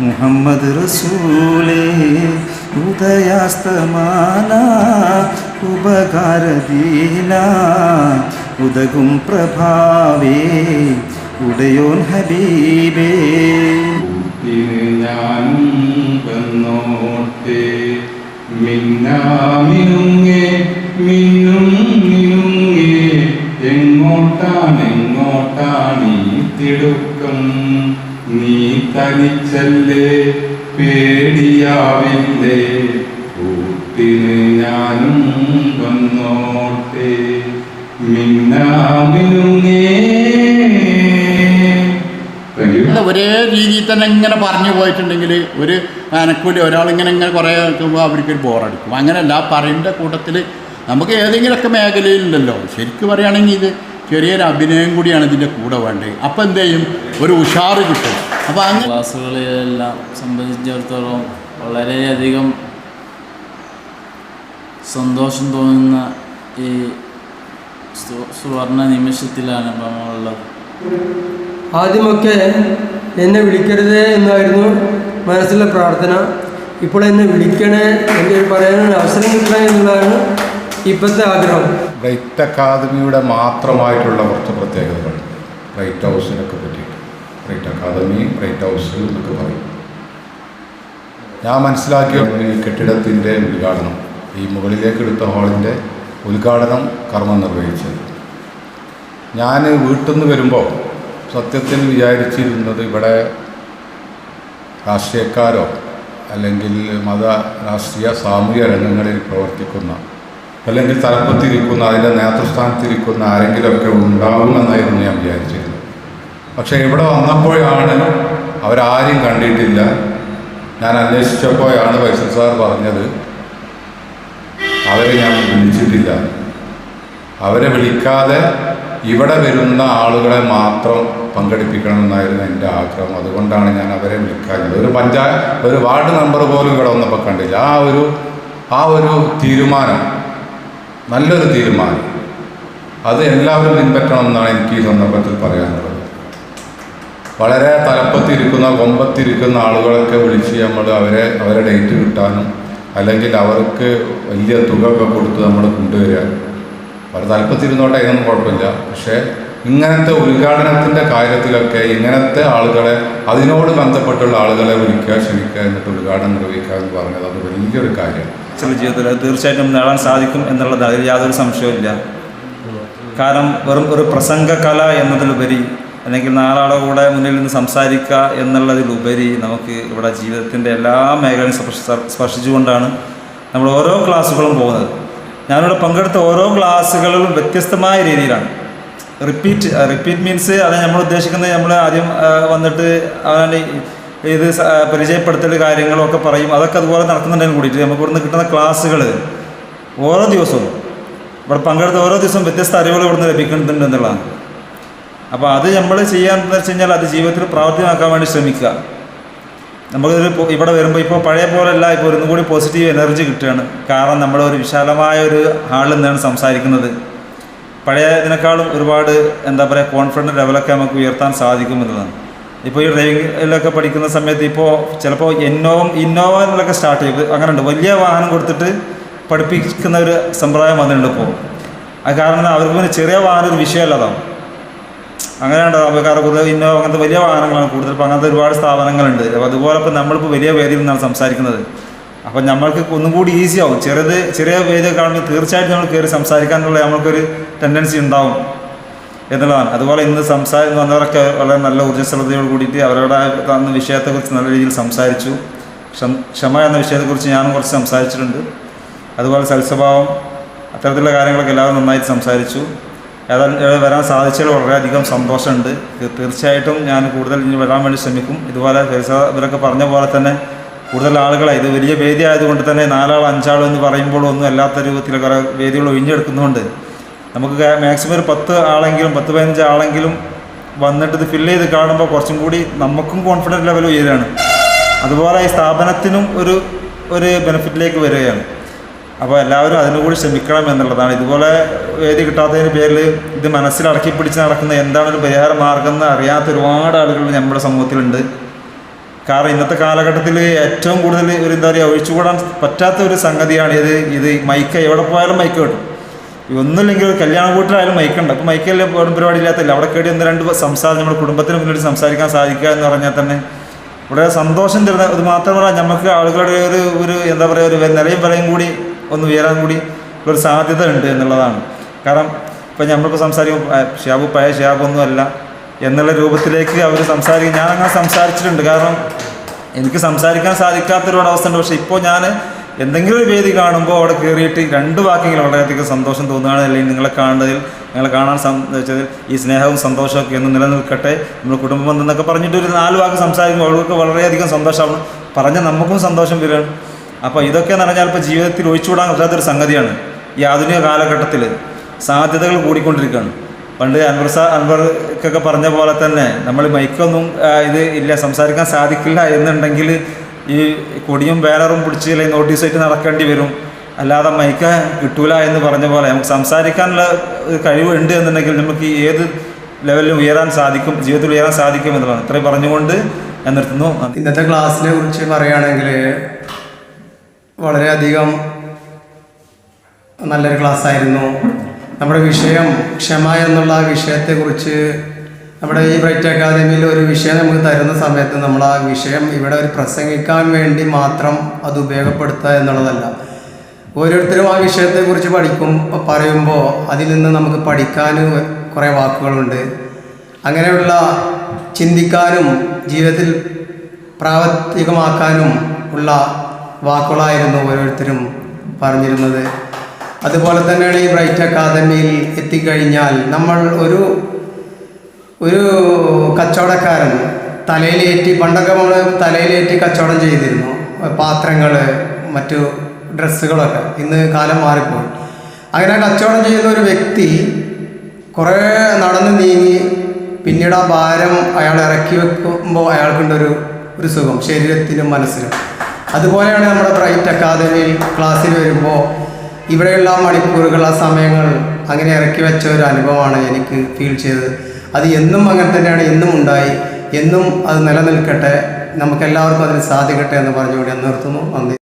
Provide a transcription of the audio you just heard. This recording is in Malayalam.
മുഹമ്മദ് റസൂലേ ഉദയാസ്തമാന ഉപകാരദീന ഉദകും പ്രഭാവേ ഉടയോൻ ഹബീബേ. ഞാനും മിന്നാ മിന്നാമിനുങ്ങേ നീ തനിച്ചല്ലേ? പേടിയാവില്ലേ? കൂട്ടിന് ഞാനും വന്നോട്ടെ. ഒരേ രീതിയിൽ തന്നെ ഇങ്ങനെ പറഞ്ഞു പോയിട്ടുണ്ടെങ്കിൽ ഒരു അനക്കൂലി ഒരാളിങ്ങനെ ഇങ്ങനെ കുറേ അവർക്ക് അവർക്കൊരു ബോറടിക്കും. അങ്ങനെയല്ല പറയുന്ന കൂട്ടത്തിൽ നമുക്ക് ഏതെങ്കിലുമൊക്കെ മേഖലയിലുണ്ടല്ലോ ശരിക്കും പറയുകയാണെങ്കിൽ ഇത് ചെറിയൊരു അഭിനയം കൂടിയാണ് ഇതിന്റെ കൂടെ വേണ്ടത്. അപ്പം എന്ത് ചെയ്യും? ഒരു ഉഷാറ് കിട്ടും. അപ്പോൾ അങ്ങനെ ക്ലാസ്സുകളിലെല്ലാം സംബന്ധിച്ചിടത്തോളം വളരെയധികം സന്തോഷം തോന്നുന്ന ഈ സുവർണ നിമിഷത്തിലാണ് ഇപ്പം നമ്മളുള്ളത് ആദ്യമൊക്കെ എന്നെ വിളിക്കരുതേ എന്നായിരുന്നു മനസ്സിലെ പ്രാർത്ഥന. ഇപ്പോൾ എന്നെ വിളിക്കണേ എന്റെ പറയാനൊരു അവസരം കിട്ടണേ എന്നുള്ളതാണ് ഇപ്പോഴത്തെ ആഗ്രഹം. റൈറ്റ് അക്കാദമിയുടെ മാത്രമായിട്ടുള്ള കുറച്ച് പ്രത്യേകതകൾ. റൈറ്റ് ഹൗസിനൊക്കെ പറ്റിയിട്ട്. റൈറ്റ് അക്കാദമി റൈറ്റ് ഹൗസ് എന്നൊക്കെ പറയും. ഞാൻ മനസ്സിലാക്കിയ ഈ കെട്ടിടത്തിന്റെ ഉദ്ഘാടനം. ഈ മുകളിലേക്ക് എടുത്ത ഹാളിന്റെ ഉദ്ഘാടനം കർമ്മം നിർവഹിച്ചത്. ഞാൻ വീട്ടിൽ നിന്ന് വരുമ്പോൾ സത്യത്തിൽ വിചാരിച്ചിരുന്നത് ഇവിടെ രാഷ്ട്രീയക്കാരോ അല്ലെങ്കിൽ മത രാഷ്ട്രീയ സാമൂഹ്യ രംഗങ്ങളിൽ പ്രവർത്തിക്കുന്ന അല്ലെങ്കിൽ തലപ്പത്തിരിക്കുന്ന അതിന്റെ നേതൃസ്ഥാനത്തിരിക്കുന്ന ആരെങ്കിലുമൊക്കെ ഉണ്ടാവുമെന്നായിരുന്നു ഞാൻ വിചാരിച്ചിരുന്നത്. പക്ഷേ ഇവിടെ വന്നപ്പോഴാണ് അവരാരും കണ്ടിട്ടില്ല. ഞാൻ അന്വേഷിച്ചപ്പോഴാണ് വൈസൽ സാർ പറഞ്ഞത് അവരെ ഞാൻ വിളിച്ചിട്ടില്ല. അവരെ വിളിക്കാതെ ഇവിടെ വരുന്ന ആളുകളെ മാത്രം പങ്കെടുപ്പിക്കണമെന്നായിരുന്നു എന്റെ ആഗ്രഹം. അതുകൊണ്ടാണ് ഞാൻ അവരെ വിളിക്കാഞ്ഞത്. ഒരു പഞ്ചായത്ത് ഒരു വാർഡ് നമ്പർ പോലും ഇവിടെ വന്നപ്പോൾ കണ്ടില്ല. ആ ഒരു ആ ഒരു തീരുമാനം നല്ലൊരു തീരുമാനം. അത് എല്ലാവരും പിൻപറ്റണം എന്നാണ് എനിക്ക് ഈ സന്ദർഭത്തിൽ പറയാനുള്ളത്. വളരെ തലപ്പത്തിരിക്കുന്ന കൊമ്പത്തിരിക്കുന്ന ആളുകളൊക്കെ വിളിച്ച് നമ്മൾ അവരെ അവരെ ഡേറ്റ് കിട്ടാനും അല്ലെങ്കിൽ അവർക്ക് വലിയ തുക ഒക്കെ കൊടുത്ത് നമ്മൾ കൊണ്ടുവരിക. അവർ തലപ്പത്തിരുന്നോട്ടെ അതിനൊന്നും കുഴപ്പമില്ല. പക്ഷേ ഇങ്ങനത്തെ ഉദ്ഘാടനത്തിന്റെ കാര്യത്തിലൊക്കെ ഇങ്ങനത്തെ ആളുകളെ അതിനോട് ബന്ധപ്പെട്ടുള്ള ആളുകളെ വിളിക്കുക ക്ഷണിക്കുക എന്നിട്ട് ഉദ്ഘാടനം നിർവഹിക്കുക എന്ന് പറഞ്ഞത് അത് വലിയൊരു കാര്യമാണ്. ചില ജീവിതത്തിൽ തീർച്ചയായിട്ടും നേടാൻ സാധിക്കും എന്നുള്ളത് അതിൽ യാതൊരു സംശയവുമില്ല കാരണം വെറും ഒരു പ്രസംഗ കല എന്നതിലുപരി അല്ലെങ്കിൽ നാലാളെ കൂടെ മുന്നിൽ നിന്ന് സംസാരിക്കുക എന്നുള്ളതിലുപരി നമുക്ക് ഇവിടെ ജീവിതത്തിന്റെ എല്ലാ മേഖലയും സ്പർശിച്ചുകൊണ്ടാണ് നമ്മൾ ഓരോ ക്ലാസ്സുകളും പോകുന്നത്. ഞാനിവിടെ പങ്കെടുത്ത ഓരോ ക്ലാസ്സുകളിലും വ്യത്യസ്തമായ രീതിയിലാണ്. റിപ്പീറ്റ് റിപ്പീറ്റ് മീൻസ് അത് നമ്മൾ ഉദ്ദേശിക്കുന്നത് നമ്മൾ ആദ്യം വന്നിട്ട് അവനെ ഇത് പരിചയപ്പെടുത്തൽ കാര്യങ്ങളൊക്കെ പറയും. അതൊക്കെ അതുപോലെ നടക്കുന്നുണ്ടെങ്കിൽ കൂടിയിട്ട് നമുക്ക് ഇവിടുന്ന് കിട്ടുന്ന ക്ലാസ്സുകൾ ഓരോ ദിവസവും ഇവിടെ പങ്കെടുത്ത ഓരോ ദിവസവും വ്യത്യസ്ത അറിവുകൾ ഇവിടുന്ന് ലഭിക്കുന്നുണ്ട് എന്നുള്ളതാണ്. അപ്പോൾ അത് നമ്മൾ ചെയ്യാന്ന് വെച്ച് കഴിഞ്ഞാൽ അത് ജീവിതത്തിൽ പ്രാവർത്തികമാക്കാൻ വേണ്ടി ശ്രമിക്കുക. നമ്മളൊരു ഇവിടെ വരുമ്പോൾ ഇപ്പോൾ പഴയ പോലെയല്ല ഇപ്പോൾ ഒന്നും കൂടി പോസിറ്റീവ് എനർജി കിട്ടുകയാണ്. കാരണം നമ്മളൊരു വിശാലമായ ഒരു ഹാളിൽ നിന്നാണ് സംസാരിക്കുന്നത്. പഴയതിനേക്കാളും ഒരുപാട് എന്താ പറയുക കോൺഫിഡന്റ് ലെവലൊക്കെ നമുക്ക് ഉയർത്താൻ സാധിക്കും എന്നതാണ് ഇപ്പോൾ ഈ ഡ്രൈവിങ്ങിലൊക്കെ പഠിക്കുന്ന സമയത്ത് ഇപ്പോൾ ചിലപ്പോൾ എന്നോവും എന്നൊക്കെ സ്റ്റാർട്ട് ചെയ്യും. അങ്ങനെ ഉണ്ട് വലിയ വാഹനം കൊടുത്തിട്ട് പഠിപ്പിക്കുന്ന ഒരു സമ്പ്രദായം വന്നിട്ടുണ്ട് ഇപ്പോൾ അത് കാരണം അവർക്ക് പിന്നെ ചെറിയ വാഹനം ഒരു വിഷയമല്ലതാണ് അങ്ങനെയുണ്ട് കാരണം കൂടുതൽ ഇന്നോവ അങ്ങനത്തെ വലിയ വാഹനങ്ങളാണ് കൂടുതൽ. ഇപ്പോൾ അങ്ങനത്തെ ഒരുപാട് സ്ഥാപനങ്ങളുണ്ട്. അപ്പോൾ അതുപോലെ ഇപ്പോൾ നമ്മളിപ്പോൾ വലിയ വേദിയിൽ നിന്നാണ് സംസാരിക്കുന്നത്. അപ്പം നമ്മൾക്ക് ഒന്നും കൂടി ഈസി ആവും. ചെറുത് ചെറിയ പേജ് കാണുമ്പോൾ തീർച്ചയായിട്ടും നമ്മൾ കയറി സംസാരിക്കാനുള്ള നമ്മൾക്കൊരു ടെൻഡൻസി ഉണ്ടാവും എന്നുള്ളതാണ്. അതുപോലെ ഇന്ന് സംസാരം വന്നവരൊക്കെ വളരെ നല്ല ഊർജസ്വലതയോട് കൂടിയിട്ട് അവരുടെ തന്ന വിഷയത്തെക്കുറിച്ച് നല്ല രീതിയിൽ സംസാരിച്ചു. ക്ഷമ എന്ന വിഷയത്തെക്കുറിച്ച് ഞാനും കുറച്ച് സംസാരിച്ചിട്ടുണ്ട്. അതുപോലെ സൽസ്വഭാവം അത്തരത്തിലുള്ള കാര്യങ്ങളൊക്കെ എല്ലാവരും നന്നായിട്ട് സംസാരിച്ചു. ഏതായാലും വരാൻ സാധിച്ചതിൽ വളരെയധികം സന്തോഷമുണ്ട്. തീർച്ചയായിട്ടും ഞാൻ കൂടുതൽ ഇനി വരാൻ വേണ്ടി ശ്രമിക്കും. ഇതുപോലെ ഫൈസ ഇവരൊക്കെ പറഞ്ഞ പോലെ തന്നെ കൂടുതൽ ആളുകളെ ഇത് വലിയ വേദി ആയതുകൊണ്ട് തന്നെ നാലാൾ അഞ്ചാൾ എന്ന് പറയുമ്പോൾ ഒന്നും അല്ലാത്ത രൂപത്തിൽ കുറേ വേദികൾ ഒഴിഞ്ഞെടുക്കുന്നതുകൊണ്ട് നമുക്ക് മാക്സിമം ഒരു പത്ത് ആളെങ്കിലും പത്ത് പതിനഞ്ച് ആളെങ്കിലും വന്നിട്ട് ഇത് ഫില്ല് ചെയ്ത് കാണുമ്പോൾ കുറച്ചും കൂടി നമുക്കും കോൺഫിഡൻസ് ലെവൽ ഉയരുകയാണ് അതുപോലെ ഈ സ്ഥാപനത്തിനും ഒരു ഒരു ബെനിഫിറ്റിലേക്ക് വരികയാണ്. അപ്പോൾ എല്ലാവരും അതിനുകൂടി ശ്രമിക്കണം എന്നുള്ളതാണ്. ഇതുപോലെ വേദി കിട്ടാത്തതിന് പേരിൽ ഇത് മനസ്സിലടക്കി പിടിച്ച് നടക്കുന്ന എന്താണ് ഒരു പരിഹാര മാർഗം എന്ന് അറിയാത്ത ഒരുപാട് ആളുകൾ നമ്മുടെ സമൂഹത്തിലുണ്ട്. കാരണം ഇന്നത്തെ കാലഘട്ടത്തിൽ ഏറ്റവും കൂടുതൽ ഒരു എന്താ പറയുക ഒഴിച്ചുകൂടാൻ പറ്റാത്ത ഒരു സംഗതിയാണ് ഇത്. ഇത് മൈക്ക് എവിടെ പോയാലും മൈക്ക് കിട്ടും. ഒന്നുമില്ലെങ്കിൽ ഒരു കല്യാണ വീട്ടിലായാലും മൈക്കുണ്ട് അപ്പോൾ മൈക്കല്ലേ പരിപാടി ഇല്ലാത്തല്ല അവിടെ കയറി ഒന്ന് രണ്ട് സംസാരം നമ്മുടെ കുടുംബത്തിന് മുന്നിൽ സംസാരിക്കാൻ സാധിക്കുക എന്ന് പറഞ്ഞാൽ തന്നെ വളരെ സന്തോഷം തരുന്ന ഇത് മാത്രമല്ല നമുക്ക് ആളുകളുടെ ഒരു ഒരു എന്താ പറയുക ഒരു നിലയും വിലയും കൂടി ഒന്ന് ഉയരാൻ കൂടി ഒരു സാധ്യത ഉണ്ട് എന്നുള്ളതാണ്. കാരണം ഇപ്പം നമ്മളിപ്പോൾ സംസാരിക്കും ഷാബു പഴയ ഷിയാബൊന്നും അല്ല. എന്നുള്ള രൂപത്തിലേക്ക് അവർ സംസാരിക്കും. ഞാൻ അങ്ങനെ സംസാരിച്ചിട്ടുണ്ട്. കാരണം എനിക്ക് സംസാരിക്കാൻ സാധിക്കാത്തൊരവസ്ഥ ഉണ്ട്. പക്ഷേ ഇപ്പോൾ ഞാൻ എന്തെങ്കിലും ഒരു വേദി കാണുമ്പോൾ അവിടെ കയറിയിട്ട് രണ്ട് വാക്കെങ്കിലും വളരെയധികം സന്തോഷം തോന്നുകയാണ്. അല്ലെങ്കിൽ നിങ്ങളെ കാണുന്നതിൽ നിങ്ങളെ കാണാൻ സംബന്ധിച്ചതിൽ ഈ സ്നേഹവും സന്തോഷവും ഒക്കെ ഒന്ന് നിലനിൽക്കട്ടെ. നമ്മൾ കുടുംബ എന്നൊക്കെ പറഞ്ഞിട്ട് ഒരു നാല് വാക്ക് സംസാരിക്കുമ്പോൾ അവർക്ക് വളരെയധികം സന്തോഷമാണ് പറഞ്ഞ നമുക്കും സന്തോഷം വരികയാണ്. അപ്പോൾ ഇതൊക്കെ എന്ന് പറഞ്ഞാൽ ഇപ്പോൾ ജീവിതത്തിൽ ഒഴിച്ചുകൂടാൻ പറ്റാത്തൊരു സംഗതിയാണ് ഈ ആധുനിക കാലഘട്ടത്തിൽ സാധ്യതകൾ കൂടിക്കൊണ്ടിരിക്കുകയാണ്. പണ്ട് അൻവർ സാ അൻവർക്കൊക്കെ പറഞ്ഞ പോലെ തന്നെ നമ്മൾ മൈക്കൊന്നും ഇത് ഇല്ല സംസാരിക്കാൻ സാധിക്കില്ല എന്നുണ്ടെങ്കിൽ ഈ കൊടിയും ബാനറും പിടിച്ച് അല്ലെങ്കിൽ നോട്ടീസായിട്ട് നടക്കേണ്ടി വരും. അല്ലാതെ മൈക്ക കിട്ടൂല എന്ന് പറഞ്ഞ പോലെ നമുക്ക് സംസാരിക്കാനുള്ള കഴിവ് ഉണ്ട് എന്നുണ്ടെങ്കിൽ നമുക്ക് ഏത് ലെവലിലും ഉയരാൻ സാധിക്കും ജീവിതത്തിൽ ഉയരാൻ സാധിക്കും എന്നുള്ളതാണ്. ഇത്രയും പറഞ്ഞുകൊണ്ട് ഞാൻ നിർത്തുന്നു. ഇന്നത്തെ ക്ലാസ്സിനെ കുറിച്ച് പറയുകയാണെങ്കിൽ വളരെയധികം നല്ലൊരു ക്ലാസ് ആയിരുന്നു നമ്മുടെ വിഷയം ക്ഷമ എന്നുള്ള ആ വിഷയത്തെക്കുറിച്ച് നമ്മുടെ ഈ ബ്രൈറ്റ് അക്കാദമിയിൽ ഒരു വിഷയം നമുക്ക് തരുന്ന സമയത്ത് നമ്മൾ ആ വിഷയം ഇവിടെ ഒരു പ്രസംഗിക്കാൻ വേണ്ടി മാത്രം അത് ഉപയോഗപ്പെടുത്തുക എന്നുള്ളതല്ല. ഓരോരുത്തരും ആ വിഷയത്തെക്കുറിച്ച് പഠിക്കും പറയുമ്പോൾ അതിൽ നിന്ന് നമുക്ക് പഠിക്കാൻ കുറേ വാക്കുകളുണ്ട്. അങ്ങനെയുള്ള ചിന്തിക്കാനും ജീവിതത്തിൽ പ്രാവർത്തികമാക്കാനും ഉള്ള വാക്കുകളായിരുന്നു ഓരോരുത്തരും പറഞ്ഞിരുന്നത്. അതുപോലെ തന്നെയാണ് ഈ ബ്രൈറ്റ് അക്കാദമിയിൽ എത്തിക്കഴിഞ്ഞാൽ നമ്മൾ ഒരു ഒരു കച്ചവടക്കാരൻ തലയിലേറ്റി പണ്ടൊക്കെ നമ്മൾ തലയിലേറ്റി കച്ചവടം ചെയ്തിരുന്നു. പാത്രങ്ങൾ മറ്റു ഡ്രസ്സുകളൊക്കെ. ഇന്ന് കാലം മാറിപ്പോയി. അങ്ങനെ കച്ചവടം ചെയ്യുന്ന ഒരു വ്യക്തി കുറേ നടന്ന് നീങ്ങി പിന്നീട് ആ ഭാരം അയാൾ ഇറക്കി വെക്കുമ്പോൾ അയാൾക്കുണ്ടൊരു ഒരു സുഖം. ശരീരത്തിനും മനസ്സിനും. അതുപോലെയാണ് നമ്മുടെ ബ്രൈറ്റ് അക്കാദമിയിൽ ക്ലാസ്സിൽ വരുമ്പോൾ ഇവിടെയുള്ള മണിക്കൂറുകൾ ആ സമയങ്ങൾ അങ്ങനെ ഇറക്കി വെച്ച ഒരു അനുഭവമാണ് എനിക്ക് ഫീൽ ചെയ്തത്. അത് എന്നും അങ്ങനെ തന്നെയാണ് എന്നും ഉണ്ടായി. എന്നും അത് നിലനിൽക്കട്ടെ. നമുക്കെല്ലാവർക്കും അതിന് സാധിക്കട്ടെ എന്ന് പറഞ്ഞുകൊണ്ട് നിർത്തുന്നു. നന്ദി.